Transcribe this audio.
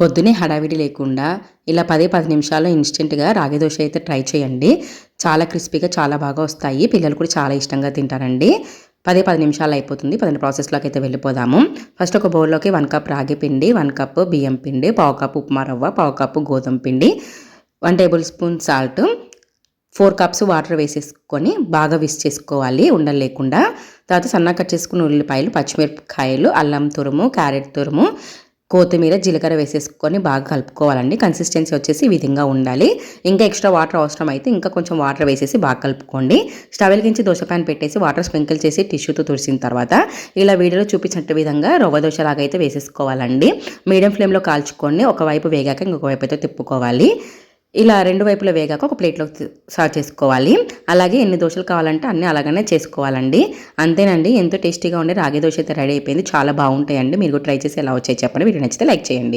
పొద్దునే హడావిడి లేకుండా ఇలా పదే పది నిమిషాల్లో ఇన్స్టెంట్గా రాగి దోశ అయితే ట్రై చేయండి. చాలా క్రిస్పీగా చాలా బాగా వస్తాయి. పిల్లలు కూడా చాలా ఇష్టంగా తింటారండి. పదే పది నిమిషాలు అయిపోతుంది. పదిహేను ప్రాసెస్లోకి అయితే వెళ్ళిపోదాము. ఫస్ట్ ఒక బౌల్లోకి వన్ కప్ రాగి పిండి వన్ కప్ బియ్యం పిండి పావు కప్ ఉప్మా రవ్వ పావు కప్ గోధుమ పిండి one tablespoon salt four cups water వేసేసుకొని బాగా విస్ చేసుకోవాలి. ఉండలు లేకుండా. తర్వాత సన్నగా కట్ చేసుకున్న ఉల్లిపాయలు పచ్చిమిరపకాయలు అల్లం తురుము క్యారెట్ తురుము కొత్తిమీర జీలకర్ర వేసేసుకొని బాగా కలుపుకోవాలండి. కన్సిస్టెన్సీ వచ్చేసి ఈ విధంగా ఉండాలి. ఇంకా ఎక్స్ట్రా వాటర్ అవసరం అయితే ఇంకా కొంచెం వాటర్ వేసేసి బాగా కలుపుకోండి. స్టవ్ వెలిగించి దోశ ప్యాన్ పెట్టేసి వాటర్ స్ప్రింకిల్ చేసి టిష్యూతో తుడిచిన తర్వాత ఇలా వీడియోలో చూపించినట్టు విధంగా రవ్వ దోశ లాగా అయితే వేసేసుకోవాలండి మీడియం ఫ్లేమ్లో కాల్చుకొని ఒకవైపు వేగాక ఇంకొక వైపు అయితే తిప్పుకోవాలి. ఇలా రెండు వైపులా వేగాక ఒక ప్లేట్లో సర్వ్ చేసుకోవాలి. అలాగే ఎన్ని దోశలు కావాలంటే అన్నీ అలాగనే చేసుకోవాలండి. అంతేనండి ఎంతో టేస్టీగా ఉండే రాగి దోశ అయితే రెడీ అయిపోయింది. చాలా బాగుంటాయండి. మీరు ట్రై చేసి ఎలా వచ్చాయి చెప్పండి. వీడియో నచ్చితే లైక్ చేయండి.